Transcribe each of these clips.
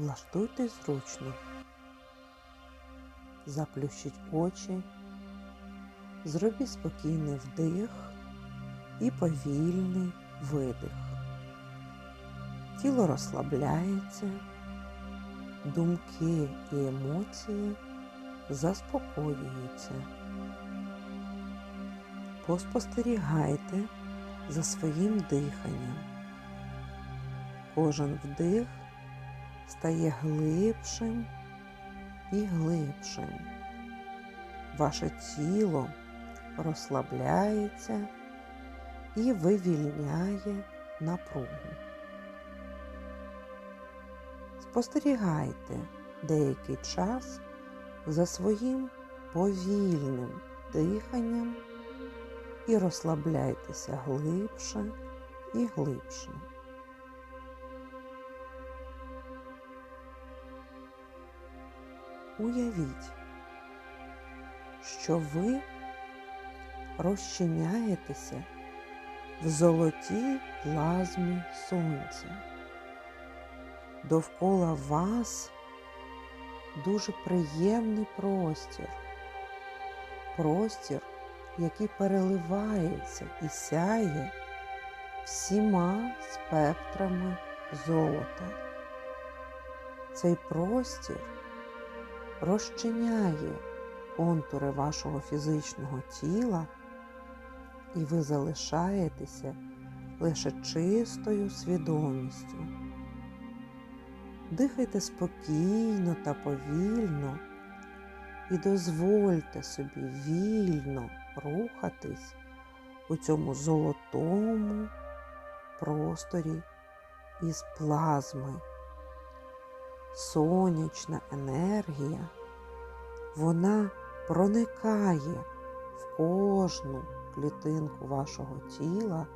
Влаштуйтесь зручно. Заплющіть очі, зробіть спокійний вдих і повільний видих. Тіло розслабляється, думки і емоції заспокоюються. Поспостерігайте за своїм диханням. Кожен вдих стає глибшим і глибшим. Ваше тіло розслабляється і вивільняє напругу. Спостерігайте деякий час за своїм повільним диханням і розслабляйтеся глибше і глибше. Уявіть, що ви розчиняєтеся в золотій плазмі сонця. Довкола вас дуже приємний простір, простір, який переливається і сяє всіма спектрами золота. Цей простір розчиняє контури вашого фізичного тіла, і ви залишаєтеся лише чистою свідомістю. Дихайте спокійно та повільно і дозвольте собі вільно рухатись у цьому золотому просторі із плазми. Сонячна енергія, вона проникає в кожну клітинку вашого тіла,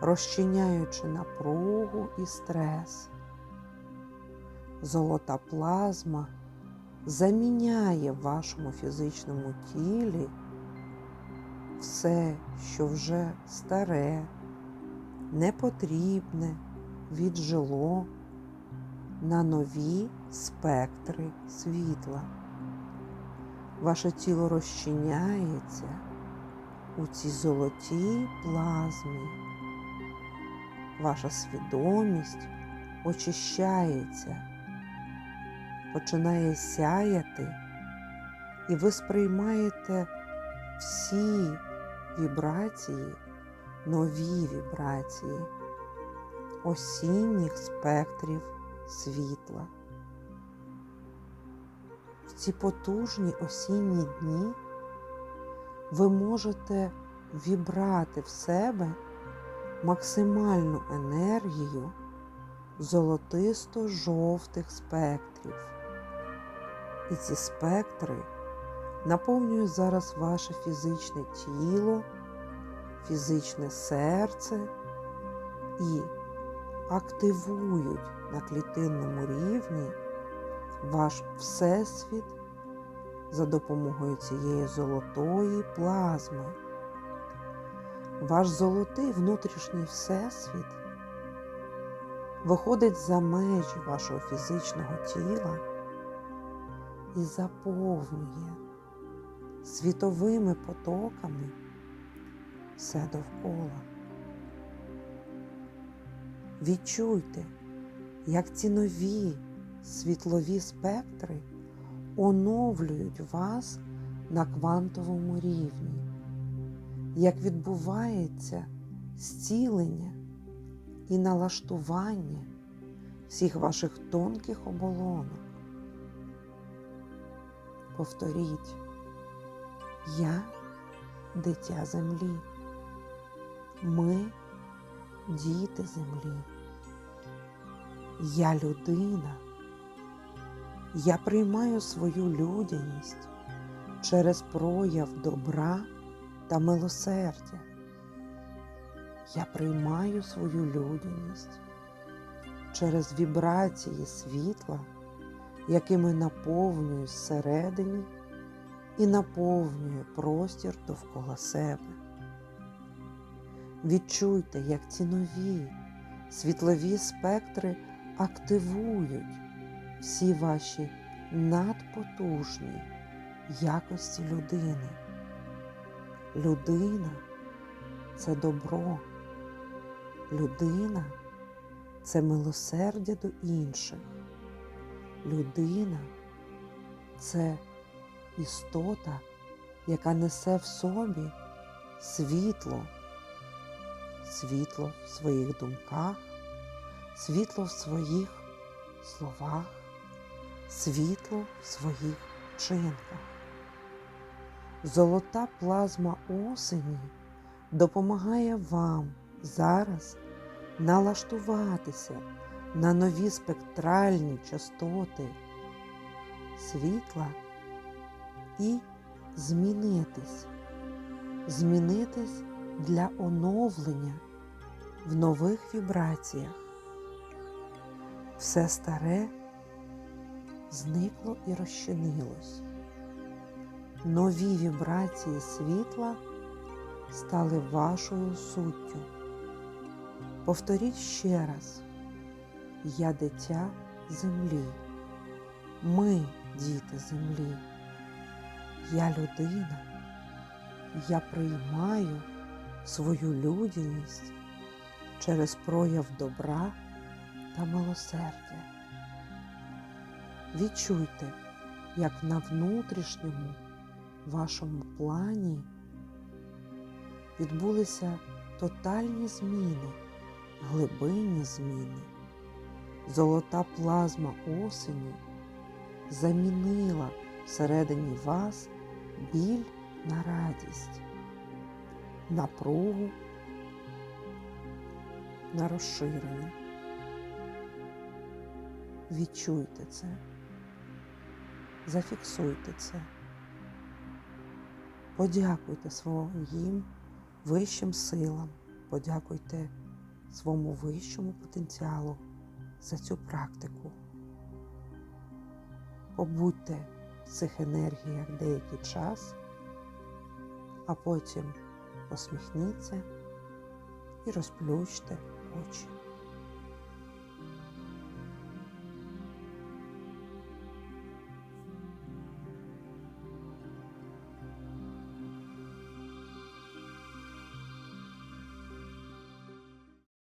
розчиняючи напругу і стрес. Золота плазма заміняє в вашому фізичному тілі все, що вже старе, непотрібне, віджило на нові спектри світла. Ваше тіло розчиняється у цій золотій плазмі. Ваша свідомість очищається, починає сяяти, і ви сприймаєте всі вібрації, нові вібрації осінніх спектрів світла. В ці потужні осінні дні ви можете вібрати в себе максимальну енергію золотисто-жовтих спектрів. І ці спектри наповнюють зараз ваше фізичне тіло, фізичне серце і активують на клітинному рівні ваш всесвіт за допомогою цієї золотої плазми. Ваш золотий внутрішній всесвіт виходить за межі вашого фізичного тіла і заповнює світовими потоками все довкола. Відчуйте, як ці нові світлові спектри оновлюють вас на квантовому рівні, як відбувається зцілення і налаштування всіх ваших тонких оболонок. Повторіть, я дитя землі. Ми діти землі. Я людина. Я приймаю свою людяність через прояв добра та милосердя. Я приймаю свою людяність через вібрації світла, якими наповнюю зсередині і наповнюю простір довкола себе. Відчуйте, як ці нові світлові спектри активують всі ваші надпотужні якості людини. Людина це добро. Людина це милосердя до інших. Людина це істота, яка несе в собі світло, світло в своїх думках, світло в своїх словах, світло в своїх вчинках. Золота плазма осені допомагає вам зараз налаштуватися на нові спектральні частоти світла і змінитись, змінитись для оновлення в нових вібраціях. Все старе зникло і розчинилось. Нові вібрації світла стали вашою суттю. Повторіть ще раз, я дитя землі, ми діти землі, я людина, я приймаю свою людяність через прояв добра та милосердя. Відчуйте, як на внутрішньому вашому плані відбулися тотальні зміни, глибинні зміни. Золота плазма осені замінила всередині вас біль на радість, напругу на розширення. Відчуйте це, зафіксуйте це. Подякуйте своїм вищим силам, подякуйте своєму вищому потенціалу за цю практику. Побудьте в цих енергіях деякий час, а потім посміхніться і розплющте очі.